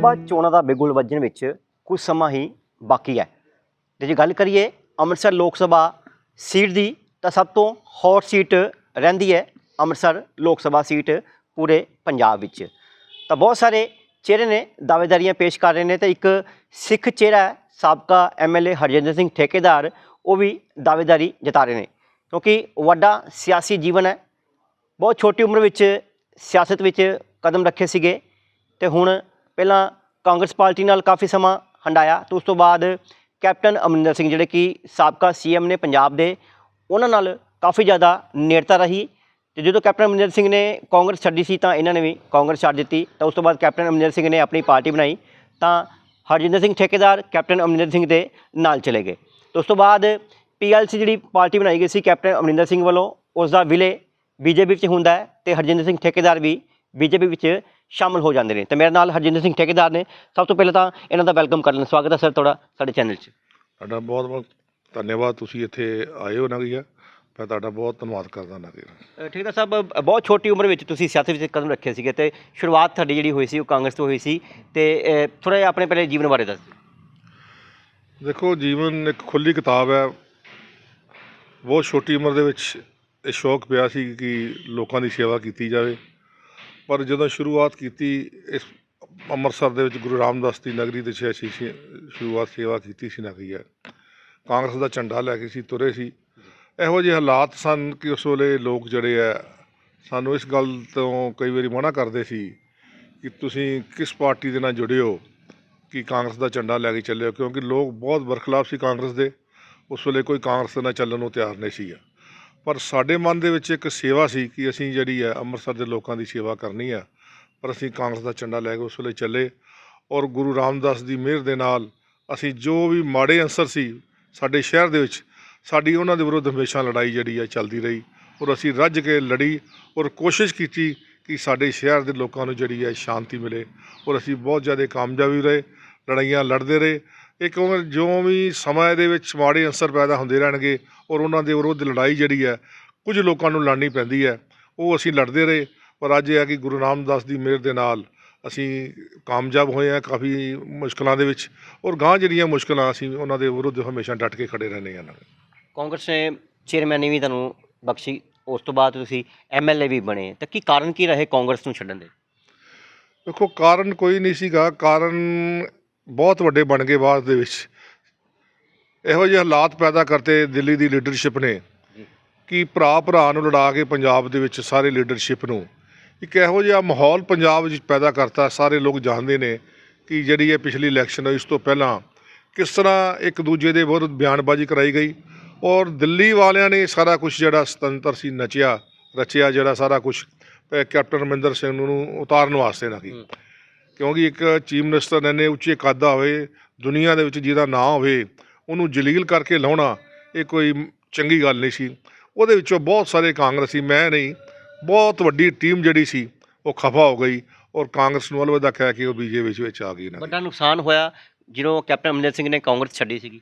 ਸਭਾ ਚੋਣਾਂ ਦਾ ਬਿਗੁਲ ਵੱਜਣ ਵਿੱਚ ਕੁਝ ਸਮਾਂ ਹੀ ਬਾਕੀ ਹੈ। ਤੇ ਜੇ ਗੱਲ ਕਰੀਏ ਅੰਮ੍ਰਿਤਸਰ ਲੋਕ ਸਭਾ ਸੀਟ ਦੀ, ਤਾਂ ਸਭ ਤੋਂ ਹੌਟ ਸੀਟ ਰਹਿੰਦੀ ਹੈ ਅੰਮ੍ਰਿਤਸਰ ਲੋਕ ਸਭਾ ਸੀਟ ਪੂਰੇ ਪੰਜਾਬ ਵਿੱਚ। ਤਾਂ ਬਹੁਤ ਸਾਰੇ ਚਿਹਰੇ ਨੇ, ਦਾਅਵੇਦਾਰੀਆਂ ਪੇਸ਼ ਕਰ ਰਹੇ ਨੇ ਤੇ ਇੱਕ ਸਿੱਖ ਚਿਹਰਾ ਹੈ, ਸਾਬਕਾ ਐਮਐਲਏ ਹਰਜਿੰਦਰ ਸਿੰਘ ਠੇਕੇਦਾਰ, ਉਹ ਵੀ ਦਾਅਵੇਦਾਰੀ ਜਤਾ ਰਹੇ ਨੇ। ਕਿਉਂਕਿ ਵੱਡਾ ਸਿਆਸੀ ਜੀਵਨ ਹੈ। ਬਹੁਤ ਛੋਟੀ ਉਮਰ ਵਿੱਚ ਸਿਆਸਤ ਵਿੱਚ ਕਦਮ ਰੱਖੇ ਸੀਗੇ ਤੇ ਹੁਣ ਪਹਿਲਾਂ ਕਾਂਗਰਸ ਪਾਰਟੀ ਨਾਲ ਕਾਫੀ ਸਮਾਂ ਹੰਡਾਇਆ ਤੇ ਉਸ ਤੋਂ ਬਾਅਦ ਕੈਪਟਨ ਅਮਰਿੰਦਰ ਸਿੰਘ ਜਿਹੜੇ ਕਿ ਸਾਬਕਾ ਸੀਐਮ ਨੇ ਪੰਜਾਬ ਦੇ, ਉਹਨਾਂ ਨਾਲ ਕਾਫੀ ਜ਼ਿਆਦਾ ਨੇੜਤਾ ਰਹੀ ਤੇ ਜਦੋਂ ਕੈਪਟਨ ਅਮਰਿੰਦਰ ਸਿੰਘ ਨੇ ਕਾਂਗਰਸ ਛੱਡੀ ਸੀ ਤਾਂ ਇਹਨਾਂ ਨੇ ਵੀ ਕਾਂਗਰਸ ਛੱਡ ਦਿੱਤੀ, ਤਾਂ ਉਸ ਤੋਂ ਬਾਅਦ ਕੈਪਟਨ ਅਮਰਿੰਦਰ ਸਿੰਘ ਨੇ ਆਪਣੀ ਪਾਰਟੀ ਬਣਾਈ ਤਾਂ ਹਰਜਿੰਦਰ ਸਿੰਘ ਠੇਕੇਦਾਰ, ਕੈਪਟਨ ਅਮਰਿੰਦਰ ਸਿੰਘ ਦੇ ਨਾਲ ਚਲੇ ਗਏ। ਤੇ ਉਸ ਤੋਂ ਬਾਅਦ ਪੀਐਲਸੀ ਜਿਹੜੀ ਪਾਰਟੀ ਬਣਾਈ ਗਈ ਸੀ ਕੈਪਟਨ ਅਮਰਿੰਦਰ ਸਿੰਘ ਵੱਲੋਂ, ਉਸ ਦਾ ਵਿਲੇ ਬੀਜੇਪੀ ਵਿੱਚ ਹੁੰਦਾ ਹੈ ਤੇ ਹਰਜਿੰਦਰ ਸਿੰਘ ਠੇਕੇਦਾਰ ਵੀ ਬੀਜੇਪੀ ਵਿੱਚ ਸ਼ਾਮਲ ਹੋ ਜਾਂਦੇ ਨੇ। ਤੇ ਮੇਰੇ ਨਾਲ ਹਰਜਿੰਦਰ ਸਿੰਘ ਠੇਕੇਦਾਰ ਨੇ। ਸਭ ਤੋਂ ਪਹਿਲਾਂ ਤਾਂ ਇਹਨਾਂ ਦਾ ਵੈਲਕਮ ਕਰਨ ਸਵਾਗਤ ਹੈ ਸਰ ਤੁਹਾਡਾ ਸਾਡੇ ਚੈਨਲ 'ਚ। ਤੁਹਾਡਾ ਬਹੁਤ ਬਹੁਤ ਧੰਨਵਾਦ। ਤੁਸੀਂ ਇੱਥੇ ਆਏ ਹੋ ਨਗੀਆ ਮੈਂ ਤੁਹਾਡਾ ਬਹੁਤ ਧੰਨਵਾਦ ਕਰਦਾ ਨਗੀਆ ਅ, ਠੇਕੇਦਾਰ ਸਾਹਿਬ ਬਹੁਤ ਛੋਟੀ ਉਮਰ ਵਿੱਚ ਤੁਸੀਂ ਸਿਆਸਤ ਵਿੱਚ ਕਦਮ ਰੱਖੇ ਸੀਗੇ ਤੇ ਸ਼ੁਰੂਆਤ ਤੁਹਾਡੀ ਜਿਹੜੀ ਹੋਈ ਸੀ ਉਹ ਕਾਂਗਰਸ ਤੋਂ ਹੋਈ ਸੀ। ਤੇ ਥੋੜਾ ਜਿਹਾ ਆਪਣੇ ਪਹਿਲੇ ਜੀਵਨ ਬਾਰੇ ਦੱਸ ਦਿਓ। ਦੇਖੋ ਜੀਵਨ ਇੱਕ ਖੁੱਲੀ ਕਿਤਾਬ ਹੈ। ਬਹੁਤ ਛੋਟੀ ਉਮਰ ਦੇ ਵਿੱਚ ਇਹ ਸ਼ੌਕ ਪਿਆ ਸੀ ਕਿ ਲੋਕਾਂ ਦੀ ਸੇਵਾ ਕੀਤੀ ਜਾਵੇ। ਪਰ ਜਦੋਂ ਸ਼ੁਰੂਆਤ ਕੀਤੀ, ਇਸ ਅੰਮ੍ਰਿਤਸਰ ਦੇ ਵਿੱਚ ਗੁਰੂ ਰਾਮਦਾਸ ਦੀ ਨਗਰੀ ਦੇ ਛੇ ਅਸੀਂ ਸ਼ੁਰੂਆਤ ਸੇਵਾ ਕੀਤੀ ਸੀ ਨਗਰੀ ਹੈ। ਕਾਂਗਰਸ ਦਾ ਝੰਡਾ ਲੈ ਕੇ ਸੀ, ਤੁਰੇ ਸੀ। ਇਹੋ ਜਿਹੇ ਹਾਲਾਤ ਸਨ ਕਿ ਉਸ ਵੇਲੇ ਲੋਕ ਜਿਹੜੇ ਆ ਸਾਨੂੰ ਇਸ ਗੱਲ ਤੋਂ ਕਈ ਵਾਰੀ ਮਨਾ ਕਰਦੇ ਸੀ ਕਿ ਤੁਸੀਂ ਕਿਸ ਪਾਰਟੀ ਦੇ ਨਾਲ ਜੁੜੇ ਹੋ, ਕਿ ਕਾਂਗਰਸ ਦਾ ਝੰਡਾ ਲੈ ਕੇ ਚੱਲਿਓ ਕਿਉਂਕਿ ਲੋਕ ਬਹੁਤ ਬਰਖਲਾਫ ਸੀ ਕਾਂਗਰਸ ਦੇ। ਉਸ ਵੇਲੇ ਕੋਈ ਕਾਂਗਰਸ ਦੇ ਨਾਲ ਚੱਲਣ ਨੂੰ ਤਿਆਰ ਨਹੀਂ ਸੀਗਾ ਪਰ ਸਾਡੇ ਮਨ ਦੇ ਵਿੱਚ ਇੱਕ ਸੇਵਾ ਸੀ ਕਿ ਅਸੀਂ ਜਿਹੜੀ ਹੈ ਅੰਮ੍ਰਿਤਸਰ ਦੇ ਲੋਕਾਂ ਦੀ ਸੇਵਾ ਕਰਨੀ ਆ ਪਰ ਅਸੀਂ ਕਾਂਗਰਸ ਦਾ ਝੰਡਾ ਲੈ ਕੇ ਉਸ ਵੇਲੇ ਚੱਲੇ ਔਰ ਗੁਰੂ ਰਾਮਦਾਸ ਦੀ ਮਿਹਰ ਦੇ ਨਾਲ ਅਸੀਂ ਜੋ ਵੀ ਮਾੜੇ ਅੰਸਰ ਸੀ ਸਾਡੇ ਸ਼ਹਿਰ ਦੇ ਵਿੱਚ, ਸਾਡੀ ਉਹਨਾਂ ਦੇ ਵਿਰੁੱਧ ਹਮੇਸ਼ਾ ਲੜਾਈ ਜਿਹੜੀ ਹੈ ਚੱਲਦੀ ਰਹੀ ਔਰ ਅਸੀਂ ਰੱਜ ਕੇ ਲੜੀ ਔਰ ਕੋਸ਼ਿਸ਼ ਕੀਤੀ ਕਿ ਸਾਡੇ ਸ਼ਹਿਰ ਦੇ ਲੋਕਾਂ ਨੂੰ ਜਿਹੜੀ ਹੈ ਸ਼ਾਂਤੀ ਮਿਲੇ ਔਰ ਅਸੀਂ ਬਹੁਤ ਜ਼ਿਆਦਾ ਕਾਮਯਾਬੀ ਰਹੇ, ਲੜਾਈਆਂ ਲੜਦੇ ਰਹੇ ਇੱਕ ਉਮਰ ਜਿਉਂ ਵੀ ਸਮਾਂ ਦੇ ਵਿੱਚ ਮਾੜੇ ਅਨਸਰ ਪੈਦਾ ਹੁੰਦੇ ਰਹਿਣਗੇ ਔਰ ਉਹਨਾਂ ਦੇ ਵਿਰੁੱਧ ਲੜਾਈ ਜਿਹੜੀ ਹੈ ਕੁਝ ਲੋਕਾਂ ਨੂੰ ਲੜਨੀ ਪੈਂਦੀ ਹੈ। ਉਹ ਅਸੀਂ ਲੜਦੇ ਰਹੇ ਪਰ ਅੱਜ ਇਹ ਹੈ ਕਿ ਗੁਰੂ ਰਾਮਦਾਸ ਦੀ ਮਿਹਰ ਦੇ ਨਾਲ ਅਸੀਂ ਕਾਮਯਾਬ ਹੋਏ ਹਾਂ ਕਾਫੀ ਮੁਸ਼ਕਲਾਂ ਦੇ ਵਿੱਚ ਔਰ ਗਾਂ ਜਿਹੜੀਆਂ ਮੁਸ਼ਕਲਾਂ ਅਸੀਂ ਉਹਨਾਂ ਦੇ ਵਿਰੁੱਧ ਹਮੇਸ਼ਾ ਡਟ ਕੇ ਖੜੇ ਰਹਿੰਦੇ ਹਾਂ। ਕਾਂਗਰਸ ਨੇ ਚੇਅਰਮੈਨ ਵੀ ਤੁਹਾਨੂੰ ਬਖਸ਼ੀ ਉਸ ਤੋਂ ਬਾਅਦ ਤੁਸੀਂ ਐਮਐਲਏ ਵੀ ਬਣੇ। ਤਾਂ ਕੀ ਕਾਰਨ ਕੀ ਰਹੇ ਕਾਂਗਰਸ ਨੂੰ ਛੱਡਣ ਦੇ? ਦੇਖੋ ਕਾਰਨ ਕੋਈ ਨਹੀਂ ਸੀਗਾ। ਕਾਰਨ ਬਹੁਤ ਵੱਡੇ ਬਣ ਗਏ ਬਾਅਦ ਦੇ ਵਿੱਚ। ਇਹੋ ਜਿਹੇ ਹਾਲਾਤ ਪੈਦਾ ਕਰਤੇ ਦਿੱਲੀ ਦੀ ਲੀਡਰਸ਼ਿਪ ਨੇ ਕਿ ਭਰਾ ਭਰਾ ਨੂੰ ਲੜਾ ਕੇ ਪੰਜਾਬ ਦੇ ਵਿੱਚ ਸਾਰੇ ਲੀਡਰਸ਼ਿਪ ਨੂੰ। ਇੱਕ ਇਹੋ ਜਿਹਾ ਮਾਹੌਲ ਪੰਜਾਬ ਵਿੱਚ ਪੈਦਾ ਕਰਤਾ, ਸਾਰੇ ਲੋਕ ਜਾਣਦੇ ਨੇ ਕਿ ਜਿਹੜੀ ਇਹ ਪਿਛਲੀ ਇਲੈਕਸ਼ਨ ਹੋਈ ਇਸ ਤੋਂ ਪਹਿਲਾਂ ਕਿਸ ਤਰ੍ਹਾਂ ਇੱਕ ਦੂਜੇ ਦੇ ਵਿਰੁੱਧ ਬਿਆਨਬਾਜ਼ੀ ਕਰਾਈ ਗਈ ਔਰ ਦਿੱਲੀ ਵਾਲਿਆਂ ਨੇ ਸਾਰਾ ਕੁਝ ਜਿਹੜਾ ਸੁਤੰਤਰ ਸੀ ਨਚਿਆ, ਰਚਿਆ ਜਿਹੜਾ ਸਾਰਾ ਕੁਝ ਕੈਪਟਨ ਅਮਰਿੰਦਰ ਸਿੰਘ ਨੂੰ ਉਤਾਰਨ ਵਾਸਤੇ ਨਾ ਕੀ। ਕਿਉਂਕਿ ਇੱਕ ਚੀਫ ਮਿਨਿਸਟਰ ਨੇ ਉੱਚੇ ਕੱਦ ਦਾ ਹੋਵੇ ਦੁਨੀਆ ਦੇ ਵਿੱਚ ਜਿਹਦਾ ਨਾਂ ਹੋਵੇ, ਉਹਨੂੰ ਜਲੀਲ ਕਰਕੇ ਲਾਉਣਾ, ਇਹ ਕੋਈ ਚੰਗੀ ਗੱਲ ਨਹੀਂ ਸੀ। ਉਹਦੇ ਵਿੱਚੋਂ ਬਹੁਤ ਸਾਰੇ ਕਾਂਗਰਸੀ, ਮੈਂ ਨਹੀਂ, ਬਹੁਤ ਵੱਡੀ ਟੀਮ ਜਿਹੜੀ ਸੀ, ਉਹ ਖਫਾ ਹੋ ਗਈ ਔਰ ਕਾਂਗਰਸ ਨੂੰ ਅਲਵਿਦਾ ਕਹਿ ਕੇ ਉਹ ਬੀਜੇਪੀ ਵਿੱਚ ਆ ਗਈ ਨਾ ਵੱਡਾ ਨੁਕਸਾਨ ਹੋਇਆ, ਜਦੋਂ ਕੈਪਟਨ ਅਮਰਿੰਦਰ ਸਿੰਘ ਨੇ ਕਾਂਗਰਸ ਛੱਡੀ ਸੀਗੀ।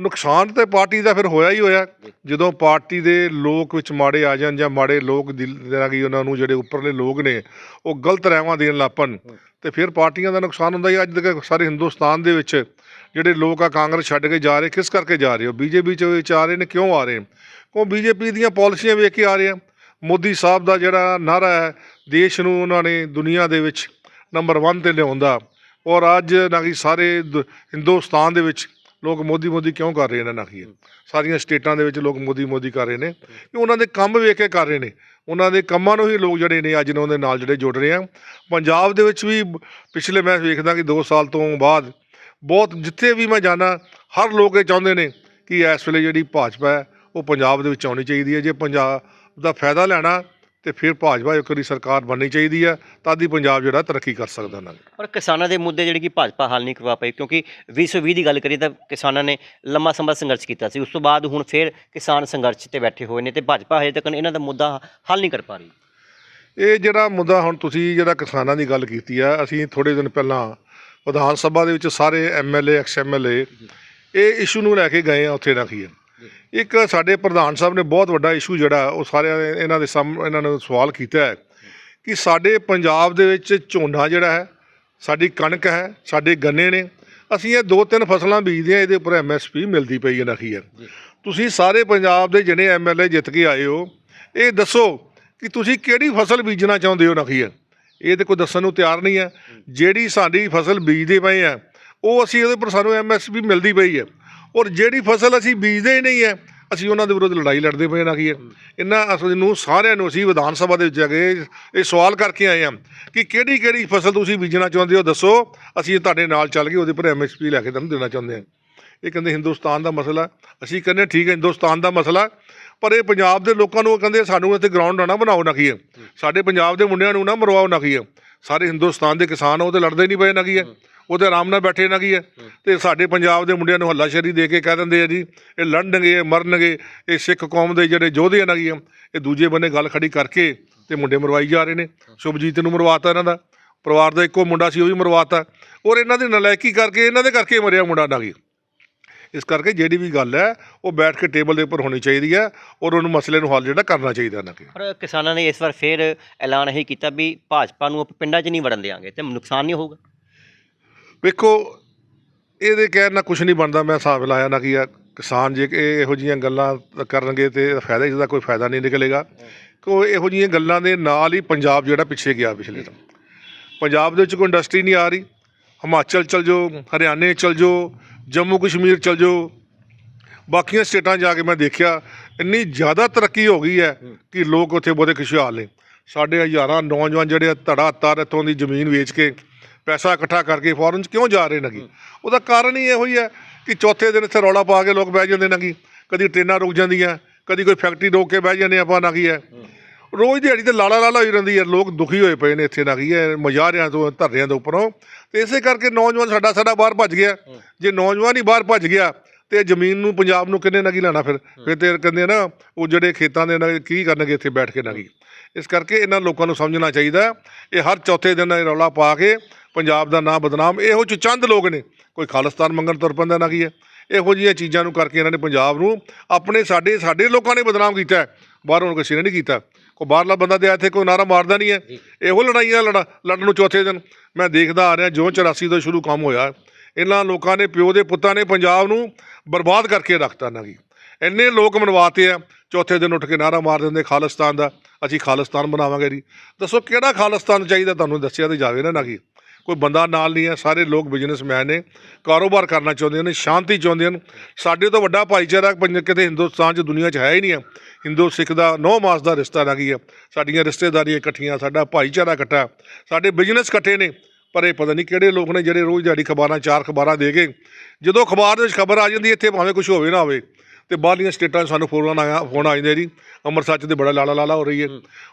ਨੁਕਸਾਨ ਤੇ ਪਾਰਟੀ ਦਾ ਫਿਰ ਹੋਇਆ ਹੀ ਹੋਇਆ। ਜਦੋਂ ਪਾਰਟੀ ਦੇ ਲੋਕ ਵਿੱਚ ਮਾੜੇ ਆ ਜਾਣ ਜਾਂ ਮਾੜੇ ਲੋਕ ਦਿਲ ਦੇਣਾ ਕਿ ਉਹਨਾਂ ਨੂੰ ਜਿਹੜੇ ਉੱਪਰਲੇ ਲੋਕ ਨੇ, ਉਹ ਗਲਤ ਰਹਿਵਾਂ ਦੇਣ ਲੱਪਨ ਤੇ ਫਿਰ ਪਾਰਟੀਆਂ ਦਾ ਨੁਕਸਾਨ ਹੁੰਦਾ ਹੀ ਅੱਜ ਤੱਕ ਸਾਰੇ ਹਿੰਦੁਸਤਾਨ ਦੇ ਵਿੱਚ ਜਿਹੜੇ ਲੋਕ ਆ ਕਾਂਗਰਸ ਛੱਡ ਕੇ ਜਾ ਰਹੇ, ਕਿਸ ਕਰਕੇ ਜਾ ਰਹੇ ਹੋ? ਬੀਜੇਪੀ ਚ ਵਿੱਚ ਆ ਰਹੇ ਨੇ, ਕਿਉਂ ਆ ਰਹੇ? ਕਿਉਂ ਬੀਜੇਪੀ ਦੀਆਂ ਪਾਲਿਸੀਆਂ ਵੇਖ ਕੇ ਆ ਰਹੇ ਆ? ਮੋਦੀ ਸਾਹਿਬ ਦਾ ਜਿਹੜਾ ਨਾਰਾ ਹੈ, ਦੇਸ਼ ਨੂੰ ਉਹਨਾਂ ਨੇ ਦੁਨੀਆ ਦੇ ਵਿੱਚ ਨੰਬਰ 1 ਤੇ ਲਿਆਉਂਦਾ। ਔਰ ਅੱਜ ਨਾ ਕਿ ਸਾਰੇ ਦ- ਹਿੰਦੁਸਤਾਨ ਦੇ ਵਿੱਚ ਲੋਕ ਮੋਦੀ ਮੋਦੀ ਕਿਉਂ ਕਰ ਰਹੇ ਨੇ ਨਾ ਕੀ ਸਾਰੀਆਂ ਸਟੇਟਾਂ ਦੇ ਵਿੱਚ ਲੋਕ ਮੋਦੀ ਮੋਦੀ ਕਰ ਰਹੇ ਨੇ। ਕਿ ਉਹਨਾਂ ਦੇ ਕੰਮ ਵੇਖ ਕੇ ਕਰ ਰਹੇ ਨੇ। ਉਹਨਾਂ ਦੇ ਕੰਮਾਂ ਨੂੰ ਹੀ ਲੋਕ ਜਿਹੜੇ ਨੇ ਅੱਜ ਉਹਨਾਂ ਦੇ ਨਾਲ ਜਿਹੜੇ ਜੁੜ ਰਹੇ ਆ। ਪੰਜਾਬ ਦੇ ਵਿੱਚ ਵੀ ਪਿਛਲੇ ਮੈਂ ਵੇਖਦਾ ਕਿ 2 ਸਾਲ ਤੋਂ ਬਾਅਦ ਬਹੁਤ ਜਿੱਥੇ ਵੀ ਮੈਂ ਜਾਣਾ ਹਰ ਲੋਕ ਇਹ ਚਾਹੁੰਦੇ ਨੇ ਕਿ ਇਸ ਵੇਲੇ ਜਿਹੜੀ ਭਾਜਪਾ ਹੈ ਉਹ ਪੰਜਾਬ ਦੇ ਵਿੱਚ ਆਉਣੀ ਚਾਹੀਦੀ ਹੈ। ਜੇ ਪੰਜਾਬ ਦਾ ਫਾਇਦਾ ਲੈਣਾ ਤੇ ਫਿਰ ਭਾਜਪਾ ਇੱਕ ਵਾਰੀ ਸਰਕਾਰ ਬਣਨੀ ਚਾਹੀਦੀ ਹੈ ਤਦ ਹੀ ਪੰਜਾਬ ਜਿਹੜਾ ਤਰੱਕੀ ਕਰ ਸਕਦਾ ਨਾਲ ਪਰ ਕਿਸਾਨਾਂ ਦੇ ਮੁੱਦੇ ਜਿਹੜੇ ਕਿ ਭਾਜਪਾ ਹੱਲ ਨਹੀਂ ਕਰਵਾ ਪਾਈ ਕਿਉਂਕਿ 2020 ਦੀ ਗੱਲ ਕਰੀਏ ਤਾਂ ਕਿਸਾਨਾਂ ਨੇ ਲੰਮਾ ਸਮਾਂ ਸੰਘਰਸ਼ ਕੀਤਾ ਸੀ ਉਸ ਤੋਂ ਬਾਅਦ ਹੁਣ ਫਿਰ ਕਿਸਾਨ ਸੰਘਰਸ਼ ਤੇ ਬੈਠੇ ਹੋਏ ਨੇ ਤੇ ਭਾਜਪਾ ਹਜੇ ਤੱਕ ਇਹਨਾਂ ਦਾ ਮੁੱਦਾ ਹੱਲ ਨਹੀਂ ਕਰ ਪਾ ਰਹੀ। ਇਹ ਜਿਹੜਾ ਮੁੱਦਾ ਹੁਣ ਤੁਸੀਂ ਜਿਹੜਾ ਕਿਸਾਨਾਂ ਦੀ ਗੱਲ ਕੀਤੀ ਆ ਅਸੀਂ ਥੋੜੇ ਦਿਨ ਪਹਿਲਾਂ ਵਿਧਾਨ ਸਭਾ ਦੇ ਵਿੱਚ ਸਾਰੇ ਐਮਐਲਏ ਐਕਸ ਐਮਐਲਏ ਇਹ ਇਸ਼ੂ ਨੂੰ ਲੈ ਕੇ ਗਏ ਆ ਉੱਥੇ ਰੱਖੀ ਆ। ਇੱਕ ਸਾਡੇ ਪ੍ਰਧਾਨ ਸਾਹਿਬ ਨੇ ਬਹੁਤ ਵੱਡਾ ਇਸ਼ੂ ਜਿਹੜਾ ਉਹ ਸਾਰਿਆਂ ਨੇ ਇਹਨਾਂ ਦੇ ਸਾਹਮ ਇਹਨਾਂ ਨੂੰ ਸਵਾਲ ਕੀਤਾ ਹੈ ਕਿ ਸਾਡੇ ਪੰਜਾਬ ਦੇ ਵਿੱਚ ਝੋਨਾ ਜਿਹੜਾ ਹੈ ਸਾਡੀ ਕਣਕ ਹੈ ਸਾਡੇ ਗੰਨੇ ਨੇ ਅਸੀਂ ਇਹ ਦੋ ਤਿੰਨ ਫਸਲਾਂ ਬੀਜਦੇ ਆ ਇਹਦੇ ਉੱਪਰ ਐਮਐਸਪੀ ਮਿਲਦੀ ਪਈ ਹੈ ਨਖੀ ਹੈ। ਤੁਸੀਂ ਸਾਰੇ ਪੰਜਾਬ ਦੇ ਜਿਹੜੇ ਐਮਐਲਏ ਜਿੱਤ ਕੇ ਆਏ ਹੋ ਇਹ ਦੱਸੋ ਕਿ ਤੁਸੀਂ ਕਿਹੜੀ ਫਸਲ ਬੀਜਣਾ ਚਾਹੁੰਦੇ ਹੋ ਨਖੀ ਹੈ? ਇਹ ਤੇ ਕੋਈ ਦੱਸਣ ਨੂੰ ਤਿਆਰ ਨਹੀਂ ਹੈ। ਜਿਹੜੀ ਸਾਡੀ ਫਸਲ ਬੀਜਦੇ ਪਏ ਆ ਉਹ ਅਸੀਂ ਉਹਦੇ ਉੱਪਰ ਸਾਨੂੰ ਐਮਐਸਪੀ ਮਿਲਦੀ ਪਈ ਹੈ। ਔਰ ਜਿਹੜੀ ਫਸਲ ਅਸੀਂ ਬੀਜਦੇ ਹੀ ਨਹੀਂ ਹੈ, ਅਸੀਂ ਉਹਨਾਂ ਦੇ ਵਿਰੁੱਧ ਲੜਾਈ ਲੜਦੇ ਪਏ ਨਾ ਕੀ ਹੈ? ਇਹਨਾਂ ਅਸਲ ਨੂੰ ਸਾਰਿਆਂ ਨੂੰ ਅਸੀਂ ਵਿਧਾਨ ਸਭਾ ਦੇ ਵਿੱਚ ਜਾ ਇਹ ਸਵਾਲ ਕਰਕੇ ਆਏ ਹਾਂ ਕਿ ਕਿਹੜੀ ਕਿਹੜੀ ਫਸਲ ਤੁਸੀਂ ਬੀਜਣਾ ਚਾਹੁੰਦੇ ਹੋ? ਦੱਸੋ। ਅਸੀਂ ਤੁਹਾਡੇ ਨਾਲ ਚੱਲ ਕੇ ਉਹਦੇ ਉੱਪਰ ਐਮਐਸਪੀ ਲੈ ਕੇ ਤੁਹਾਨੂੰ ਦੇਣਾ ਚਾਹੁੰਦੇ ਹਾਂ। ਇਹ ਕਹਿੰਦੇ ਹਿੰਦੁਸਤਾਨ ਦਾ ਮਸਲਾ। ਅਸੀਂ ਕਹਿੰਦੇ ਠੀਕ ਹੈ, ਹਿੰਦੁਸਤਾਨ ਦਾ ਮਸਲਾ। ਪਰ ਇਹ ਪੰਜਾਬ ਦੇ ਲੋਕਾਂ ਨੂੰ ਉਹ ਕਹਿੰਦੇ ਸਾਨੂੰ ਇੱਥੇ ਗਰਾਊਂਡ ਨਾ ਬਣਾਓ, ਨਾ ਕੀ ਹੈ? ਸਾਡੇ ਪੰਜਾਬ ਦੇ ਮੁੰਡਿਆਂ ਨੂੰ ਨਾ ਮਰਵਾਓ, ਨਾ ਕੀ ਹੈ? ਸਾਰੇ ਹਿੰਦੁਸਤਾਨ ਦੇ ਕਿਸਾਨ ਉਹ ਤੇ ਲੜਦੇ ਨਹੀਂ ਪਏ, ਨਾ ਕੀ ਹੈ? ਉਹ ਤੇ ਆਰਾਮ ਨਾਲ ਬੈਠੇ ਨਾ ਕੀ ਹੈ। ਤੇ ਸਾਡੇ ਪੰਜਾਬ ਦੇ ਮੁੰਡਿਆਂ ਨੂੰ ਹੱਲਾਸ਼ੇਰੀ ਦੇ ਕੇ ਕਹਿ ਦਿੰਦੇ ਆ ਜੀ, ਇਹ ਲੜਨਗੇ, ਇਹ ਮਰਨਗੇ, ਇਹ ਸਿੱਖ ਕੌਮ ਦੇ ਜਿਹੜੇ ਯੋਧੇ ਆ ਨਾ ਕੀ ਇਹ ਦੂਜੇ ਬੰਨੇ ਗੱਲ ਖੜੀ ਕਰਕੇ ਤੇ ਮੁੰਡੇ ਮਰਵਾਈ ਜਾ ਰਹੇ ਨੇ। ਸ਼ੁਭਜੀਤ ਨੂੰ ਮਰਵਾਤਾ ਇਹਨਾਂ ਦਾ, ਪਰਿਵਾਰ ਦਾ ਇੱਕੋ ਮੁੰਡਾ ਸੀ, ਉਹ ਵੀ ਮਰਵਾਤਾ। ਔਰ ਇਹਨਾਂ ਦੀ ਨਲਾਇਕੀ ਕਰਕੇ, ਇਹਨਾਂ ਦੇ ਕਰਕੇ ਮਰਿਆ ਮੁੰਡਾ ਨਾ ਕੀ ਇਸ ਕਰਕੇ ਜਿਹੜੀ ਵੀ ਗੱਲ ਹੈ, ਉਹ ਬੈਠ ਕੇ ਟੇਬਲ ਦੇ ਉੱਪਰ ਹੋਣੀ ਚਾਹੀਦੀ ਹੈ ਔਰ ਉਹਨੂੰ ਮਸਲੇ ਨੂੰ ਹੱਲ ਜਿਹੜਾ ਕਰਨਾ ਚਾਹੀਦਾ ਨਾ ਕਿ ਪਰ ਕਿਸਾਨਾਂ ਨੇ ਇਸ ਵਾਰ ਫੇਰ ਐਲਾਨ ਇਹ ਕੀਤਾ ਵੀ ਭਾਜਪਾ ਨੂੰ ਆਪਾਂ ਪਿੰਡਾਂ 'ਚ ਨਹੀਂ ਵੜਨ ਦੇਵਾਂਗੇ ਤੇ ਨੁਕਸਾਨ ਨਹੀਂ ਹੋਊਗਾ। ਵੇਖੋ, ਇਹਦੇ ਕਹਿਣ ਨਾਲ ਕੁਝ ਨਹੀਂ ਬਣਦਾ, ਮੈਂ ਹਿਸਾਬ ਲਾਇਆ ਨਾ ਕਿ ਆ ਕਿਸਾਨ ਜੇ ਕਿ ਇਹੋ ਜੀਆਂ ਗੱਲਾਂ ਕਰਨਗੇ ਤੇ ਫਾਇਦਾ ਹੀ ਕੋਈ ਫਾਇਦਾ ਨਹੀਂ ਨਿਕਲੇਗਾ। ਕੋ ਇਹੋ ਜੀਆਂ ਗੱਲਾਂ ਦੇ ਨਾਲ ਹੀ ਪੰਜਾਬ ਜਿਹੜਾ ਪਿੱਛੇ ਗਿਆ ਪਿਛਲੇ ਤੋਂ। ਪੰਜਾਬ ਦੇ ਵਿੱਚ ਕੋਈ ਇੰਡਸਟਰੀ ਨਹੀਂ ਆ ਰਹੀ। ਹਿਮਾਚਲ ਚਲ ਜਾਓ, ਹਰਿਆਣੇ ਚਲ ਜਾਓ, ਜੰਮੂ ਕਸ਼ਮੀਰ ਚਲ ਜਾਓ। ਬਾਕੀਆਂ ਸਟੇਟਾਂ ਜਾ ਕੇ ਮੈਂ ਦੇਖਿਆ, ਇੰਨੀ ਜ਼ਿਆਦਾ ਤਰੱਕੀ ਹੋ ਗਈ ਹੈ ਕਿ ਲੋਕ ਉੱਥੇ ਬਹੁਤੇ ਖੁਸ਼ਹਾਲ ਨੇ। ਸਾਡੇ ਹਜ਼ਾਰਾਂ ਨੌਜਵਾਨ ਜਿਹੜੇ ਧੜਾ ਤਰ ਇੱਥੋਂ ਦੀ ਜ਼ਮੀਨ ਵੇਚ ਕੇ ਪੈਸਾ ਇਕੱਠਾ ਕਰਕੇ ਫੋਰਨ 'ਚ ਕਿਉਂ ਜਾ ਰਹੇ ਨਗੀ? ਉਹਦਾ ਕਾਰਨ ਹੀ ਇਹੋ ਹੀ ਹੈ ਕਿ ਚੌਥੇ ਦਿਨ ਇੱਥੇ ਰੌਲਾ ਪਾ ਕੇ ਲੋਕ ਬਹਿ ਜਾਂਦੇ ਨਗੀ। ਕਦੀ ਟ੍ਰੇਨਾਂ ਰੁਕ ਜਾਂਦੀਆਂ, ਕਦੀ ਕੋਈ ਫੈਕਟਰੀ ਰੋਕ ਕੇ ਬਹਿ ਜਾਂਦੇ ਆਪਾਂ ਨਾ ਕੀ ਹੈ। ਰੋਜ਼ ਦਿਹਾੜੀ ਤੇ ਲਾਲਾ ਲਾਲਾ ਹੋਈ ਰਹਿੰਦੀ ਹੈ, ਲੋਕ ਦੁਖੀ ਹੋਏ ਪਏ ਨੇ ਇੱਥੇ ਨਾ ਕੀ ਹੈ, ਮਜ਼ਾਰਿਆਂ ਤੋਂ, ਧਰਨਿਆਂ ਦੇ ਉੱਪਰੋਂ। ਤੇ ਇਸੇ ਕਰਕੇ ਨੌਜਵਾਨ ਸਾਡਾ ਸਾਡਾ ਬਾਹਰ ਭੱਜ ਗਿਆ। ਜੇ ਨੌਜਵਾਨ ਹੀ ਬਾਹਰ ਭੱਜ ਗਿਆ, ਤੇ ਜ਼ਮੀਨ ਨੂੰ, ਪੰਜਾਬ ਨੂੰ ਕਿੰਨੇ ਨਗੀ ਲੈਣਾ ਫਿਰ? ਫਿਰ ਤੇ ਕਹਿੰਦੇ ਆ ਨਾ, ਉਹ ਜਿਹੜੇ ਖੇਤਾਂ ਦੇ ਨਾਲ ਕੀ ਕਰਨਗੇ ਇੱਥੇ ਬੈਠ ਕੇ ਨਗੀ ਇਸ ਕਰਕੇ ਇਹਨਾਂ ਲੋਕਾਂ ਨੂੰ ਸਮਝਣਾ ਚਾਹੀਦਾ ਇਹ ਹਰ ਚੌਥੇ ਦਿਨ ਰੌਲਾ ਪਾ ਕੇ ਪੰਜਾਬ ਦਾ ਨਾਂ ਬਦਨਾਮ, ਇਹੋ ਜਿਹੇ ਚੰਦ ਲੋਕ ਨੇ। ਕੋਈ ਖਾਲਿਸਤਾਨ ਮੰਗਣ ਤੁਰ ਪੈਂਦਾ ਨਾ ਕੀ ਹੈ? ਇਹੋ ਜਿਹੀਆਂ ਚੀਜ਼ਾਂ ਨੂੰ ਕਰਕੇ ਇਹਨਾਂ ਨੇ ਪੰਜਾਬ ਨੂੰ ਆਪਣੇ ਸਾਡੇ ਸਾਡੇ ਲੋਕਾਂ ਨੇ ਬਦਨਾਮ ਕੀਤਾ ਬਾਹਰੋਂ ਕਿਸੇ ਨੇ ਨਹੀਂ ਕੀਤਾ। ਕੋਈ ਬਾਹਰਲਾ ਬੰਦਾ ਤੇ ਇੱਥੇ, ਕੋਈ ਨਾਰਾ ਮਾਰਦਾ ਨਹੀਂ ਹੈ। ਇਹੋ ਲੜਾਈਆਂ ਲੜਾ, ਲੜਨ ਨੂੰ ਚੌਥੇ ਦਿਨ। ਮੈਂ ਦੇਖਦਾ ਆ ਰਿਹਾ ਜੋ 84 ਤੋਂ ਸ਼ੁਰੂ ਕੰਮ ਹੋਇਆ। ਇਹਨਾਂ ਲੋਕਾਂ ਨੇ ਪਿਓ ਦੇ ਪੁੱਤਾਂ ਨੇ ਪੰਜਾਬ ਨੂੰ ਬਰਬਾਦ ਕਰਕੇ ਰੱਖਤਾ ਨਾ ਕੀ। ਇੰਨੇ ਲੋਕ ਮਨਵਾਤੇ ਆ, ਚੌਥੇ ਦਿਨ ਉੱਠ ਕੇ ਨਾਰਾ ਮਾਰ ਦਿੰਦੇ ਖਾਲਿਸਤਾਨ ਦਾ। ਅਸੀਂ ਖਾਲਿਸਤਾਨ ਬਣਾਵਾਂਗੇ ਜੀ। ਦੱਸੋ ਕਿਹੜਾ ਖਾਲਿਸਤਾਨ ਚਾਹੀਦਾ? ਤੁਹਾਨੂੰ ਦੱਸਿਆ ਤੇ ਜਾਵੇ ਨਾ ਨਾ ਕੀ। ਕੋਈ ਬੰਦਾ ਨਾਲ ਨਹੀਂ ਹੈ ਸਾਰੇ ਲੋਕ ਬਿਜ਼ਨਸਮੈਨ ਨੇ ਕਾਰੋਬਾਰ ਕਰਨਾ ਚਾਹੁੰਦੇ ਨੇ ਸ਼ਾਂਤੀ ਚਾਹੁੰਦੇ ਹਨ ਸਾਡੇ ਤੋਂ ਵੱਡਾ ਭਾਈਚਾਰਾ ਕਿਤੇ ਹਿੰਦੁਸਤਾਨ 'ਚ ਦੁਨੀਆ 'ਚ ਹੈ ਹੀ ਨਹੀਂ ਹੈ। ਹਿੰਦੂ ਸਿੱਖ ਦਾ ਨੌ ਮਾਸ ਦਾ ਰਿਸ਼ਤਾ ਲੱਗੀ ਹੈ। ਸਾਡੀਆਂ ਰਿਸ਼ਤੇਦਾਰੀਆਂ ਇਕੱਠੀਆਂ ਸਾਡਾ ਭਾਈਚਾਰਾ ਇਕੱਠਾ। ਸਾਡੇ ਬਿਜ਼ਨਸ ਇਕੱਠੇ ਨੇ ਪਰ ਇਹ ਪਤਾ ਨਹੀਂ ਕਿਹੜੇ ਲੋਕ ਨੇ ਜਿਹੜੇ ਰੋਜ਼ ਦਿਹਾੜੀ ਖਬਰਾਂ ਚਾਰ ਖਬਰਾਂ ਦੇ ਕੇ ਜਦੋਂ ਅਖਬਾਰ ਦੇ ਵਿੱਚ ਖਬਰ ਆ ਜਾਂਦੀ ਇੱਥੇ ਭਾਵੇਂ ਕੁਝ ਹੋਵੇ ਨਾ ਹੋਵੇ ਤੇ ਬਾਹਰਲੀਆਂ ਸਟੇਟਾਂ 'ਚ ਸਾਨੂੰ ਫੋਨ ਆਇਆ ਫੋਨ ਆ ਜਾਂਦੇ ਜੀ ਅੰਮ੍ਰਿਤਸਰ 'ਚ ਤੇ ਬੜਾ ਲਾਲਾ ਲਾਲਾ ਹੋ ਰਹੀ ਹੈ।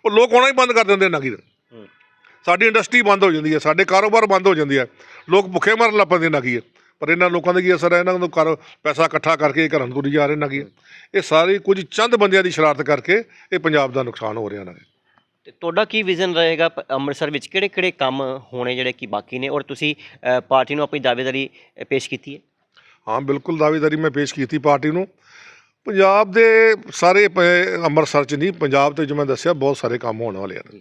ਉਹ ਲੋਕ ਆਉਣਾ ਹੀ ਬੰਦ ਕਰ ਦਿੰਦੇ ਨਾ ਕੀ। ਸਾਡੀ ਇੰਡਸਟਰੀ ਬੰਦ ਹੋ ਜਾਂਦੀ ਹੈ ਸਾਡੇ ਕਾਰੋਬਾਰ ਬੰਦ ਹੋ ਜਾਂਦੇ ਆ। ਲੋਕ ਭੁੱਖੇ ਮਰਨ ਲੱਗ ਪੈਂਦੇ ਨਾ ਕੀ ਪਰ ਇਹਨਾਂ ਲੋਕਾਂ ਦਾ ਕੀ ਅਸਰ ਹੈ? ਇਹਨਾਂ ਨੂੰ ਕਰ ਪੈਸਾ ਇਕੱਠਾ ਕਰਕੇ ਘਰਾਂ ਨੂੰ ਜਾ ਰਹੇ ਨਾ ਕੀ। ਇਹ ਸਾਰੇ ਕੁਝ ਚੰਦ ਬੰਦਿਆਂ ਦੀ ਸ਼ਰਾਰਤ ਕਰਕੇ ਇਹ ਪੰਜਾਬ ਦਾ ਨੁਕਸਾਨ ਹੋ ਰਿਹਾ ਨਾ ਤੇ ਤੁਹਾਡਾ ਕੀ ਵਿਜ਼ਨ ਰਹੇਗਾ? ਅੰਮ੍ਰਿਤਸਰ ਵਿੱਚ ਕਿਹੜੇ ਕਿਹੜੇ ਕੰਮ ਹੋਣੇ ਜਿਹੜੇ ਕਿ ਬਾਕੀ ਨੇ ਔਰ ਤੁਸੀਂ ਪਾਰਟੀ ਨੂੰ ਆਪਣੀ ਦਾਅਵੇਦਾਰੀ ਪੇਸ਼ ਕੀਤੀ ਹੈ? ਹਾਂ ਬਿਲਕੁਲ ਦਾਅਵੇਦਾਰੀ ਮੈਂ ਪੇਸ਼ ਕੀਤੀ ਪਾਰਟੀ ਨੂੰ। ਪੰਜਾਬ ਦੇ ਸਾਰੇ ਅੰਮ੍ਰਿਤਸਰ 'ਚ ਨਹੀਂ ਪੰਜਾਬ ਤੇ ਜਿਵੇਂ ਦੱਸਿਆ ਬਹੁਤ ਸਾਰੇ ਕੰਮ ਹੋਣ ਵਾਲੇ ਹਨ।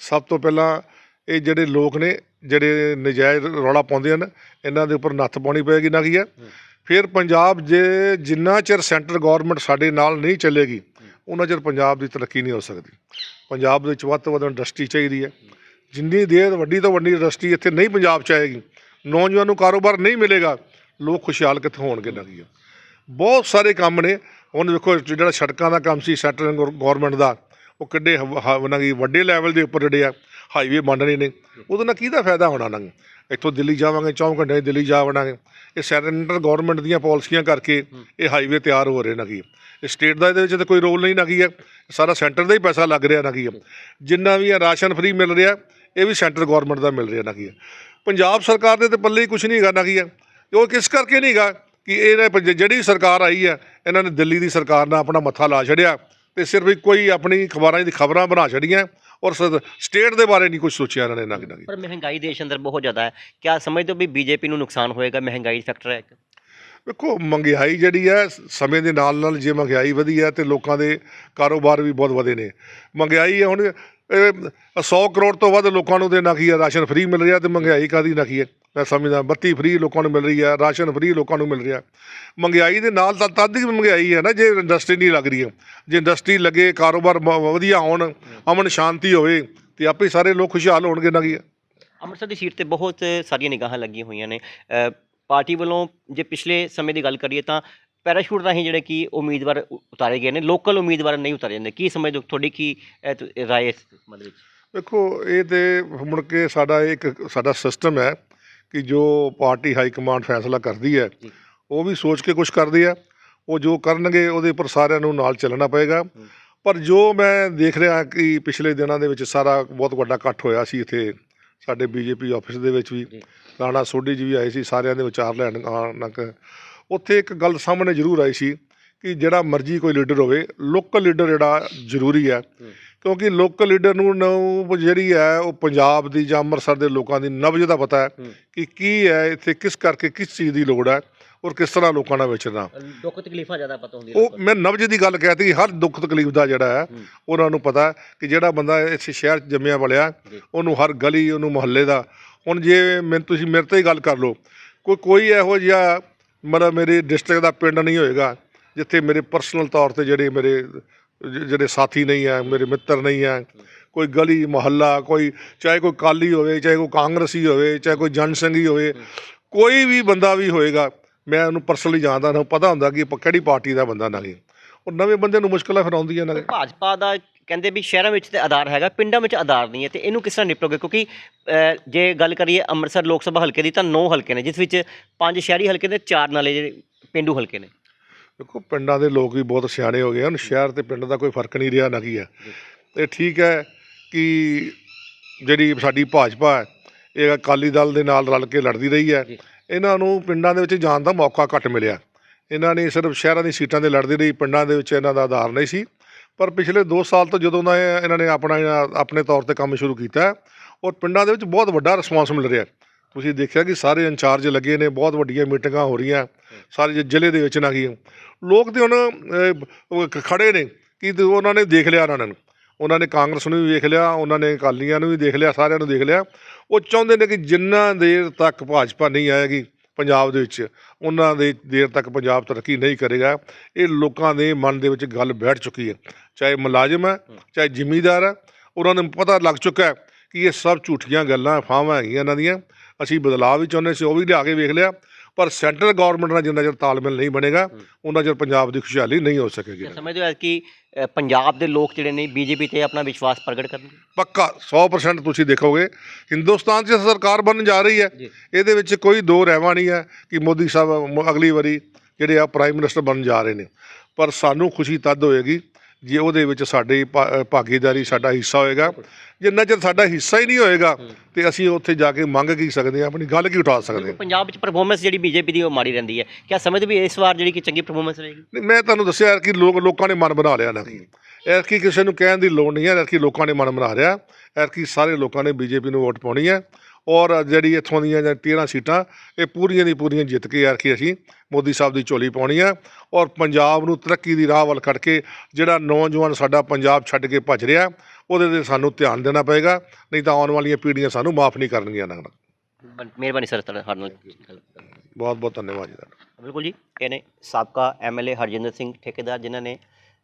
ਸਭ ਤੋਂ ਪਹਿਲਾਂ ਇਹ ਜਿਹੜੇ ਲੋਕ ਨੇ ਜਿਹੜੇ ਨਜਾਇਜ਼ ਰੌਲਾ ਪਾਉਂਦੇ ਹਨ ਇਹਨਾਂ ਦੇ ਉੱਪਰ ਨੱਥ ਪਾਉਣੀ ਪਏਗੀ ਨਾ ਕੀ ਹੈ? ਫਿਰ ਪੰਜਾਬ ਜੇ ਜਿੰਨਾ ਚਿਰ ਸੈਂਟਰ ਗਵਰਨਮੈਂਟ ਸਾਡੇ ਨਾਲ ਨਹੀਂ ਚੱਲੇਗੀ ਉਹਨਾਂ ਚਿਰ ਪੰਜਾਬ ਦੀ ਤਰੱਕੀ ਨਹੀਂ ਹੋ ਸਕਦੀ। ਪੰਜਾਬ ਦੇ ਵਿੱਚ ਵੱਧ ਤੋਂ ਵੱਧ ਇੰਡਸਟਰੀ ਚਾਹੀਦੀ ਹੈ। ਜਿੰਨੀ ਦੇਰ ਵੱਡੀ ਤੋਂ ਵੱਡੀ ਇੰਡਸਟਰੀ ਇੱਥੇ ਨਹੀਂ ਪੰਜਾਬ 'ਚ ਆਏਗੀ ਨੌਜਵਾਨ ਨੂੰ ਕਾਰੋਬਾਰ ਨਹੀਂ ਮਿਲੇਗਾ ਲੋਕ ਖੁਸ਼ਹਾਲ ਕਿੱਥੋਂ ਹੋਣਗੇ ਨਾ। ਬਹੁਤ ਸਾਰੇ ਕੰਮ ਨੇ ਹੁਣ ਦੇਖੋ ਜਿਹੜਾ ਸੜਕਾਂ ਦਾ ਕੰਮ ਸੀ ਸੈਂਟਰ ਗਵਰਨਮੈਂਟ ਦਾ ਉਹ ਕਿੱਡੇ ਹ- ਉਹਨਾਂ ਦੀ ਵੱਡੇ ਲੈਵਲ ਦੇ ਉੱਪਰ ਜਿਹੜੇ ਆ ਹਾਈਵੇ ਬਣ ਰਹੇ ਨੇ। ਉਹਦੇ ਨਾਲ ਕਿਹਦਾ ਫਾਇਦਾ ਹੋਣਾ ਨਾ? ਇੱਥੋਂ ਦਿੱਲੀ ਜਾਵਾਂਗੇ 4 ਘੰਟੇ 'ਚ ਦਿੱਲੀ ਜਾ ਵੜਾਂਗੇ। ਇਹ ਸੈਂਟਰ ਗਵਰਨਮੈਂਟ ਦੀਆਂ ਪਾਲਿਸੀਆਂ ਕਰਕੇ ਇਹ ਹਾਈਵੇ ਤਿਆਰ ਹੋ ਰਹੇ ਨਾ ਕੀ। ਸਟੇਟ ਦਾ ਇਹਦੇ ਵਿੱਚ ਤਾਂ ਕੋਈ ਰੋਲ ਨਹੀਂ ਨਾ ਕੀ ਹੈ। ਸਾਰਾ ਸੈਂਟਰ ਦਾ ਹੀ ਪੈਸਾ ਲੱਗ ਰਿਹਾ ਨਾ ਕੀ ਹੈ। ਜਿੰਨਾ ਵੀ ਆ ਰਾਸ਼ਨ ਫ੍ਰੀ ਮਿਲ ਰਿਹਾ, ਇਹ ਵੀ ਸੈਂਟਰ ਗਵਰਨਮੈਂਟ ਦਾ ਮਿਲ ਰਿਹਾ ਨਾ ਕੀ ਹੈ। ਪੰਜਾਬ ਸਰਕਾਰ ਦੇ ਤੇ ਪੱਲੇ ਹੀ ਕੁਝ ਨਹੀਂ ਹੈਗਾ ਨਾ ਕੀ ਹੈ। ਉਹ ਕਿਸ ਕਰਕੇ ਨਹੀਂ ਹੈਗਾ ਕਿ ਇਹ ਪੰਜ- ਜਿਹੜੀ ਸਰਕਾਰ ਆਈ ਹੈ, ਇਹਨਾਂ ਨੇ ਦਿੱਲੀ ਦੀ ਸਰਕਾਰ ਨਾਲ ਆਪਣਾ ਮੱਥਾ ਲਾ ਛੜਿਆ ਤੇ ਸਿਰਫ ਇੱਕੋ ਹੀ ਆਪਣੀ ਖਬਰਾਂ ਦੀ ਖਬਰਾਂ ਬਣਾ ਛੜੀਆਂ ਔਰ ਸਟੇਟ ਦੇ ਬਾਰੇ ਨਹੀਂ ਕੁਝ ਸੋਚਿਆ ਇਹਨਾਂ ਨੇ ਨਾ ਕਿ। ਪਰ ਮਹਿੰਗਾਈ ਦੇਸ਼ ਅੰਦਰ ਬਹੁਤ ਜ਼ਿਆਦਾ ਹੈ। ਕਿਆ ਸਮਝਦੇ ਹੋ ਵੀ ਬੀਜੇਪੀ ਨੂੰ ਨੁਕਸਾਨ ਹੋਏਗਾ? ਮਹਿੰਗਾਈ ਫੈਕਟਰ ਹੈ ਇੱਕ। ਵੇਖੋ ਮਹਿੰਗਾਈ ਜਿਹੜੀ ਹੈ ਸਮੇਂ ਦੇ ਨਾਲ ਨਾਲ ਜੇ ਮਹਿੰਗਾਈ ਵਧੀ ਹੈ ਤੇ ਲੋਕਾਂ ਦੇ ਕਾਰੋਬਾਰ ਵੀ ਬਹੁਤ ਵਧੇ ਨੇ। ਮਹਿੰਗਾਈ ਹੁਣ 100 ਕਰੋੜ ਤੋਂ ਵੱਧ ਲੋਕਾਂ ਨੂੰ ਤੇ ਕੀ ਹੈ? ਰਾਸ਼ਨ ਫ੍ਰੀ ਮਿਲ ਰਿਹਾ ਤੇ ਮਹਿੰਗਾਈ ਕਾਦੀ ਨਾ ਕੀ ਹੈ? ਮੈਂ ਸਮਝਦਾ, ਬੱਤੀ ਫ੍ਰੀ ਲੋਕਾਂ ਨੂੰ ਮਿਲ ਰਹੀ ਹੈ, ਰਾਸ਼ਨ ਫ੍ਰੀ ਲੋਕਾਂ ਨੂੰ ਮਿਲ ਰਿਹਾ। ਮਹਿੰਗਾਈ ਦੇ ਨਾਲ ਤਾਂ ਤਦ ਹੀ ਮਹਿੰਗਾਈ ਹੈ ਨਾ ਜੇ ਇੰਡਸਟਰੀ ਨਹੀਂ ਲੱਗ ਰਹੀ ਹੈ। ਜੇ ਇੰਡਸਟਰੀ ਲੱਗੇ, ਕਾਰੋਬਾਰ ਮ- ਵਧੀਆ ਹੋਣ, ਅਮਨ ਸ਼ਾਂਤੀ ਹੋਵੇ ਤੇ ਆਪੇ ਸਾਰੇ ਲੋਕ ਖੁਸ਼ਹਾਲ ਹੋਣਗੇ ਨਾ ਕੀ ਹੈ? ਅੰਮ੍ਰਿਤਸਰ ਦੀ ਸੀਟ ਤੇ ਬਹੁਤ ਸਾਰੀਆਂ ਨਿਗਾਹਾਂ ਲੱਗੀਆਂ ਹੋਈਆਂ ਨੇ। ਪਾਰਟੀ ਵੱਲੋਂ ਜੇ ਪਿਛਲੇ ਸਮੇਂ ਦੀ ਗੱਲ ਕਰੀਏ ਤਾਂ ਪੈਰਾਸ਼ੂਟ ਰਾਹੀਂ ਜਿਹੜੇ ਕਿ ਉਮੀਦਵਾਰ ਉਤਾਰੇ ਗਏ ਨੇ ਲੋਕਲ ਉਮੀਦਵਾਰ ਨਹੀਂ ਉਤਾਰੇ ਜਾਂਦੇ। ਕੀ ਸਮਝਦੇ ਹੋ ਤੁਹਾਡੀ ਕੀ ਤ- ਰਾਏ ਇਸ ਸੰਬੰਧ ਵਿੱਚ? ਦੇਖੋ ਇਹ ਤੇ ਮੁੜ ਕੇ ਸਾਡਾ ਇੱਕ ਸਾਡਾ ਸਿਸਟਮ ਹੈ ਕਿ ਜੋ ਪਾਰਟੀ ਹਾਈ ਕਮਾਂਡ ਫੈਸਲਾ ਕਰਦੀ ਹੈ ਜੀ। ਉਹ ਵੀ ਸੋਚ ਕੇ ਕੁਝ ਕਰਦੀ ਹੈ। ਉਹ ਜੋ ਕਰਨਗੇ ਉਹਦੇ ਉੱਪਰ ਸਾਰਿਆਂ ਨੂੰ ਨਾਲ ਚੱਲਣਾ ਪਏਗਾ। ਪਰ ਜੋ ਮੈਂ ਦੇਖ ਰਿਹਾ ਕਿ ਪਿਛਲੇ ਦਿਨਾਂ ਦੇ ਵਿੱਚ ਸਾਰਾ ਬਹੁਤ ਵੱਡਾ ਇਕੱਠ ਹੋਇਆ ਸੀ ਇੱਥੇ ਸਾਡੇ ਬੀਜੇਪੀ ਆਫਿਸ ਦੇ ਵਿੱਚ ਵੀ। ਜੀ। ਰਾਣਾ ਸੋਢੀ ਜੀ ਵੀ ਆਏ ਸੀ ਸਾਰਿਆਂ ਦੇ ਵਿਚਾਰ ਲੈਣ ਆਣਕ ਉੱਥੇ ਇੱਕ ਗੱਲ ਸਾਹਮਣੇ ਜ਼ਰੂਰ ਆਈ ਸੀ ਕਿ ਜਿਹੜਾ ਮਰਜ਼ੀ ਕੋਈ ਲੀਡਰ ਹੋਵੇ ਲੋਕਲ ਲੀਡਰ ਜਿਹੜਾ ਜ਼ਰੂਰੀ ਹੈ ਕਿਉਂਕਿ ਲੋਕਲ ਲੀਡਰ ਨੂੰ ਜਿਹੜੀ ਹੈ ਉਹ ਪੰਜਾਬ ਦੀ ਜਾਂ ਅੰਮ੍ਰਿਤਸਰ ਦੇ ਲੋਕਾਂ ਦੀ ਨਬਜ਼ ਦਾ ਪਤਾ ਹੈ। ਕਿ ਕੀ ਹੈ ਇੱਥੇ ਕਿਸ ਕਰਕੇ ਕਿਸ ਚੀਜ਼ ਦੀ ਲੋੜ ਹੈ ਔਰ ਕਿਸ ਤਰ੍ਹਾਂ ਲੋਕਾਂ ਨਾਲ ਵਿਚਰਨਾ ਦੁੱਖ ਤਕਲੀਫਾਂ ਜ਼ਿਆਦਾ ਪਤਾ ਹੁੰਦੀਆਂ ਉਹ ਮੈਂ ਨਬਜ਼ ਦੀ ਗੱਲ ਕਹਿਤੀ ਹਰ ਦੁੱਖ ਤਕਲੀਫ ਦਾ ਜਿਹੜਾ ਹੈ। ਉਹਨਾਂ ਨੂੰ ਪਤਾ ਹੈ ਕਿ ਜਿਹੜਾ ਬੰਦਾ ਇਸ ਸ਼ਹਿਰ 'ਚ ਜੰਮਿਆ ਵਲਿਆ ਜੀ। ਉਹਨੂੰ ਹਰ ਗਲੀ ਉਹਨੂੰ ਮੁਹੱਲੇ ਦਾ ਹੁਣ ਜੇ ਮੈਂ ਤੁਸੀਂ ਮੇਰੇ ਤੇ ਹੀ ਗੱਲ ਕਰ ਲਓ ਕੋਈ ਕੋਈ ਇਹੋ ਜਿਹਾ ਮਤਲਬ ਮੇਰੀ ਡਿਸਟ੍ਰਿਕਟ ਦਾ ਪਿੰਡ ਨਹੀਂ ਹੋਏਗਾ, ਜਿੱਥੇ ਮੇਰੇ ਪਰਸਨਲ ਤੌਰ ਤੇ ਜਿਹੜੇ ਮੇਰੇ ਜਿਹੜੇ ਸਾਥੀ ਨਹੀਂ ਆ ਮੇਰੇ ਮਿੱਤਰ ਨਹੀਂ ਆ ਕੋਈ ਗਲੀ, ਮੁਹੱਲਾ, ਕੋਈ, ਚਾਹੇ ਕੋਈ ਕਾਲੀ ਹੋਵੇ, ਚਾਹੇ ਕੋਈ ਕਾਂਗਰਸੀ ਹੋਵੇ, ਚਾਹੇ ਕੋਈ ਜਨਸੰਘੀ ਹੋਵੇ, ਕੋਈ ਵੀ ਬੰਦਾ ਵੀ ਹੋਏਗਾ, ਮੈਂ ਉਹਨੂੰ ਪਰਸਨਲੀ ਜਾਣਦਾ ਨਾ, ਪਤਾ ਹੁੰਦਾ ਕਿ ਕਿਹੜੀ ਪਾਰਟੀ ਦਾ ਬੰਦਾ ਨਹੀਂ ਉਹ ਨਵੇਂ ਬੰਦੇ ਨੂੰ ਮੁਸ਼ਕਲਾਂ ਫਿਰ ਆਉਂਦੀਆਂ ਨੇ ਭਾਜਪਾ ਦਾ ਕਹਿੰਦੇ ਵੀ ਸ਼ਹਿਰਾਂ ਵਿੱਚ ਤੇ ਆਧਾਰ ਹੈਗਾ ਪਿੰਡਾਂ ਵਿੱਚ ਆਧਾਰ ਨਹੀਂ ਹੈ ਤੇ ਇਹਨੂੰ ਕਿਸ ਤਰ੍ਹਾਂ ਨਿਪਟੋਗੇ? ਕਿਉਂਕਿ ਅ, ਜੇ ਗੱਲ ਕਰੀਏ ਅੰਮ੍ਰਿਤਸਰ ਲੋਕ ਸਭਾ ਹਲਕੇ ਦੀ ਤਾਂ 9 ਹਲਕੇ ਨੇ ਜਿਸ ਵਿੱਚ ਪੰਜ ਸ਼ਹਿਰੀ ਹਲਕੇ ਨੇ ਚਾਰ ਨਾਲੇ ਜਿਹੜੇ ਪਿੰਡੂ ਹਲਕੇ ਨੇ। ਦੇਖੋ ਪਿੰਡਾਂ ਦੇ ਲੋਕ ਵੀ ਬਹੁਤ ਸਿਆਣੇ ਹੋ ਗਏ ਹਨ ਸ਼ਹਿਰ ਤੇ ਪਿੰਡ ਦਾ ਕੋਈ ਫ਼ਰਕ ਨਹੀਂ ਰਿਹਾ ਨਾ ਕੀ ਹੈ। ਇਹ ਠੀਕ ਹੈ ਕਿ ਜਿਹੜੀ ਸਾਡੀ ਭਾਜਪਾ ਹੈ ਇਹ ਅਕਾਲੀ ਦਲ ਦੇ ਨਾਲ ਰਲ ਕੇ ਲੜਦੀ ਰਹੀ ਹੈ। ਜੀ। ਇਹਨਾਂ ਨੂੰ ਪਿੰਡਾਂ ਦੇ ਵਿੱਚ ਜਾਣ ਦਾ ਮੌਕਾ ਘੱਟ ਮਿਲਿਆ। ਇਹਨਾਂ ਨੇ ਸਿਰਫ ਸ਼ਹਿਰਾਂ ਦੀ ਸੀਟਾਂ ਤੇ ਲੜਦੀ ਰਹੀ ਪਿੰਡਾਂ ਦੇ ਵਿੱਚ ਇਹਨਾਂ ਦਾ ਆਧਾਰ ਨਹੀਂ ਸੀ। ਪਰ ਪਿਛਲੇ 2 ਸਾਲ ਤੋਂ ਜਦੋਂ ਦਾ ਇਹਨਾਂ ਨੇ ਆਪਣਾ ਆਪਣੇ ਤੌਰ ਤੇ ਕੰਮ ਸ਼ੁਰੂ ਕੀਤਾ ਔਰ ਪਿੰਡਾਂ ਦੇ ਵਿੱਚ ਬਹੁਤ ਵੱਡਾ ਰਿਸਪਾਂਸ ਮਿਲ ਰਿਹਾ ਤੁਸੀਂ ਦੇਖਿਆ ਕਿ ਸਾਰੇ ਇੰਚਾਰਜ ਲੱਗੇ ਨੇ ਬਹੁਤ ਵੱਡੀਆਂ ਮੀਟਿੰਗਾਂ ਹੋ ਰਹੀਆਂ ਸਾਰੇ ਜ਼ਿਲ੍ਹੇ ਦੇ ਵਿੱਚ ਨਾ ਕੀ ਲੋਕ ਤੇ ਹੁਣ ਅਹ, ਖੜੇ ਨੇ ਕਿ ਉਹਨਾਂ ਨੇ ਦੇਖ ਲਿਆ ਉਹਨਾਂ ਨੂੰ। ਉਹਨਾਂ ਨੇ ਕਾਂਗਰਸ ਨੂੰ ਵੀ ਵੇਖ ਲਿਆ ਉਹਨਾਂ ਨੇ ਅਕਾਲੀਆਂ ਨੂੰ ਵੀ ਦੇਖ ਲਿਆ ਸਾਰਿਆਂ ਨੂੰ ਦੇਖ ਲਿਆ। ਉਹ ਚਾਹੁੰਦੇ ਨੇ ਕਿ ਜਿੰਨਾ ਦੇਰ ਤੱਕ ਭਾਜਪਾ ਨਹੀਂ ਆਏਗੀ ਪੰਜਾਬ ਦੇ ਵਿੱਚ ਉਹਨਾਂ ਦੇ ਦੇਰ ਤੱਕ ਪੰਜਾਬ ਤਰੱਕੀ ਨਹੀਂ ਕਰੇਗਾ। ਇਹ ਲੋਕਾਂ ਦੇ ਮਨ ਦੇ ਵਿੱਚ ਗੱਲ ਬੈਠ ਚੁੱਕੀ ਹੈ। ਚਾਹੇ ਮੁਲਾਜ਼ਮ ਹੈ ਚਾਹੇ ਜ਼ਿਮੀਂਦਾਰ ਹੈ ਉਹਨਾਂ ਨੂੰ ਪਤਾ ਲੱਗ ਚੁੱਕਾ ਹੈ ਕਿ ਇਹ ਸਭ ਝੂਠੀਆਂ ਗੱਲਾਂ ਅਫਵਾਹਾਂ ਹੈਗੀਆਂ ਇਹਨਾਂ ਦੀਆਂ। ਅਸੀਂ ਬਦਲਾਅ ਵੀ ਚਾਹੁੰਦੇ ਸੀ ਉਹ ਵੀ ਲਿਆ ਕੇ ਵੇਖ ਲਿਆ। ਪਰ ਸੈਂਟਰਲ ਗਵਰਨਮੈਂਟ ਨਾਲ ਜਿੰਨਾ ਚਿਰ ਤਾਲਮੇਲ ਨਹੀਂ ਬਣੇਗਾ ਉਹਨਾਂ ਚਿਰ ਪੰਜਾਬ ਦੀ ਖੁਸ਼ਹਾਲੀ ਨਹੀਂ ਹੋ ਸਕੇਗੀ। ਹੋ ਕਿ ਅ, ਪੰਜਾਬ ਦੇ ਲੋਕ ਜਿਹੜੇ ਨੇ ਬੀਜੇਪੀ ਤੇ ਆਪਣਾ ਵਿਸ਼ਵਾਸ ਪ੍ਰਗਟ ਕਰਨਗੇ? ਪੱਕਾ 100% ਤੁਸੀਂ ਦੇਖੋਗੇ। ਹਿੰਦੁਸਤਾਨ 'ਚ ਸਰਕਾਰ ਬਣਨ ਜਾ ਰਹੀ ਹੈ। ਜੀ। ਇਹਦੇ ਵਿੱਚ ਕੋਈ ਦੋ ਰਹਿਵਾ ਨਹੀਂ ਹੈ ਕਿ ਮੋਦੀ ਸਾਹਿਬ ਮ- ਅਗਲੀ ਵਾਰੀ ਜਿਹੜੇ ਆ ਪ੍ਰਾਈਮ ਮਿਨਿਸਟਰ ਬਣਨ ਜਾ ਰਹੇ ਨੇ। ਪਰ ਸਾਨੂੰ ਖੁਸ਼ੀ ਤਦ ਹੋਏਗੀ ਜੇ ਉਹਦੇ ਵਿੱਚ ਸਾਡੀ ਭਾ- ਭਾਗੀਦਾਰੀ ਸਾਡਾ ਹਿੱਸਾ ਹੋਏਗਾ ਜਿੰਨਾ ਚਿਰ ਸਾਡਾ ਹਿੱਸਾ ਹੀ ਨਹੀਂ ਹੋਏਗਾ ਤੇ ਅਸੀਂ ਉੱਥੇ ਜਾ ਕੇ ਮੰਗ ਕੀ ਸਕਦੇ ਹਾਂ ਆਪਣੀ ਗੱਲ ਕੀ ਉਠਾ ਸਕਦੇ ਹਾਂ। ਪੰਜਾਬ ਵਿੱਚ ਪਰਫਾਰਮੈਂਸ ਜਿਹੜੀ ਬੀਜੇਪੀ ਦੀ ਉਹ ਮਾੜੀ ਰਹਿੰਦੀ ਹੈ। ਕਿਆ ਸਮਝਦੇ ਵੀ ਇਸ ਵਾਰ ਜਿਹੜੀ ਕਿ ਚੰਗੀ ਪਰਫਾਰਮੈਂਸ ਰਹੇਗੀ? ਨਹੀਂ, ਮੈਂ ਤੁਹਾਨੂੰ ਦੱਸਿਆ ਕਿ ਲੋਕ ਲੋਕਾਂ ਨੇ ਮਨ ਬਣਾ ਲਿਆ ਨਾ। ਐਤਕੀ ਕਿਸੇ ਨੂੰ ਕਹਿਣ ਦੀ ਲੋੜ ਨਹੀਂ ਹੈ ਐਤਕੀ ਲੋਕਾਂ ਨੇ ਮਨ ਬਣਾ ਲਿਆ। ਐਤਕੀ ਸਾਰੇ ਲੋਕਾਂ ਨੇ ਬੀਜੇਪੀ ਨੂੰ ਵੋਟ ਪਾਉਣੀ ਹੈ। ਔਰ ਜਿਹੜੀ ਇੱਥੋਂ ਦੀਆਂ ਜਾਂ 13 ਸੀਟਾਂ ਇਹ ਪੂਰੀਆਂ ਦੀ ਪੂਰੀਆਂ ਜਿੱਤ ਕੇ ਐਤਕੀ ਅਸੀਂ ਮੋਦੀ ਸਾਹਿਬ ਦੀ ਝੋਲੀ ਪਾਉਣੀ ਹੈ ਔਰ ਪੰਜਾਬ ਨੂੰ ਤਰੱਕੀ ਦੀ ਰਾਹ ਵੱਲ ਕੱਢ ਕੇ ਜਿਹੜਾ ਨੌਜਵਾਨ ਸਾਡਾ ਪੰਜਾਬ ਛੱਡ ਕੇ ਭੱਜ ਰਿਹਾ ਉਹਦੇ ਤੇ ਸਾਨੂੰ ਧਿਆਨ ਦੇਣਾ ਪਏਗਾ ਨਹੀਂ ਤਾਂ ਆਉਣ ਵਾਲੀਆਂ ਪੀੜ੍ਹੀਆਂ ਸਾਨੂੰ ਮਾਫ ਨਹੀਂ ਕਰਨਗੀਆਂ ਨਾ ਮਿਹਰਬਾਨੀ ਸਰ ਤੁਹਾਡੇ ਨਾਲ ਲਈ। ਬਹੁਤ ਬਹੁਤ ਧੰਨਵਾਦ ਜੀ ਤੁਹਾਡਾ। ਬਿਲਕੁਲ ਜੀ ਇਹ ਨੇ ਸਾਬਕਾ ਐਮਐਲਏ ਹਰਜਿੰਦਰ ਸਿੰਘ ਠੇਕੇਦਾਰ ਜਿਨ੍ਹਾਂ ਨੇ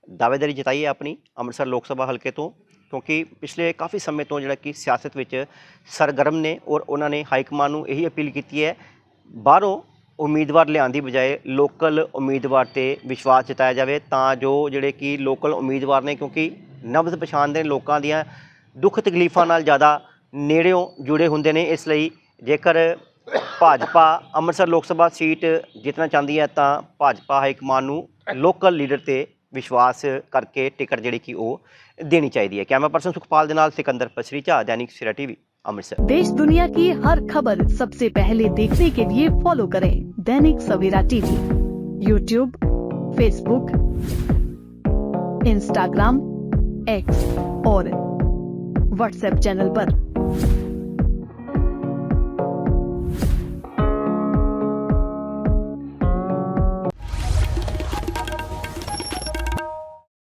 ਦਾਅਵੇਦਾਰੀ ਜਤਾਈ ਹੈ ਆਪਣੀ ਅੰਮ੍ਰਿਤਸਰ ਲੋਕ ਸਭਾ ਹਲਕੇ ਤੋਂ। ਕਿਉਂਕਿ ਪਿਛਲੇ ਕਾਫੀ ਸਮੇਂ ਤੋਂ ਜਿਹੜਾ ਕਿ ਸਿਆਸਤ ਵਿੱਚ ਸਰਗਰਮ ਨੇ ਔਰ ਉਹਨਾਂ ਨੇ ਹਾਈ ਕਮਾਂਡ ਨੂੰ ਇਹੀ ਅਪੀਲ ਕੀਤੀ ਹੈ, ਬਾਹਰੋਂ ਉਮੀਦਵਾਰ ਲਿਆਉਣ ਦੀ ਬਜਾਏ ਲੋਕਲ ਉਮੀਦਵਾਰ ਤੇ ਵਿਸ਼ਵਾਸ ਜਤਾਇਆ ਜਾਵੇ ਤਾਂ ਜੋ ਜਿਹੜੇ ਕਿ ਲੋਕਲ ਉਮੀਦਵਾਰ ਨੇ ਕਿਉਂਕਿ ਨਬਜ਼ ਪਛਾਣਦੇ ਨੇ ਲੋਕਾਂ ਦੀਆਂ ਦੁੱਖ ਤਕਲੀਫਾਂ ਨਾਲ ਜ਼ਿਆਦਾ ਨੇੜਿਓਂ ਜੁੜੇ ਹੁੰਦੇ ਨੇ, ਇਸ ਲਈ ਜੇਕਰ ਭਾਜਪਾ ਅੰਮ੍ਰਿਤਸਰ ਲੋਕ ਸਭਾ ਸੀਟ ਜਿੱਤਣਾ ਚਾਹੁੰਦੀ ਹੈ ਤਾਂ ਭਾਜਪਾ ਹਾਈ ਕਮਾਂਡ ਨੂੰ ਲੋਕਲ ਲੀਡਰ ਤੇ ਵਿਸ਼ਵਾਸ ਕਰਕੇ ਟਿਕਟ ਜਿਹੜੀ ਕਿ ਉਹ ਦੇਣੀ ਚਾਹੀਦੀ ਹੈ ਕੈਮਰਾ ਪਰਸਨ ਸੁਖਪਾਲ ਦੇ ਨਾਲ ਸਿਕੰਦਰ ਪਸਰੀਚਾ दैनिक सवेरा टीवी अमृतसर देश दुनिया की हर खबर सबसे पहले देखने के लिए फॉलो करें Dainik Savera TV YouTube Facebook Instagram X और व्हाट्सएप चैनल पर।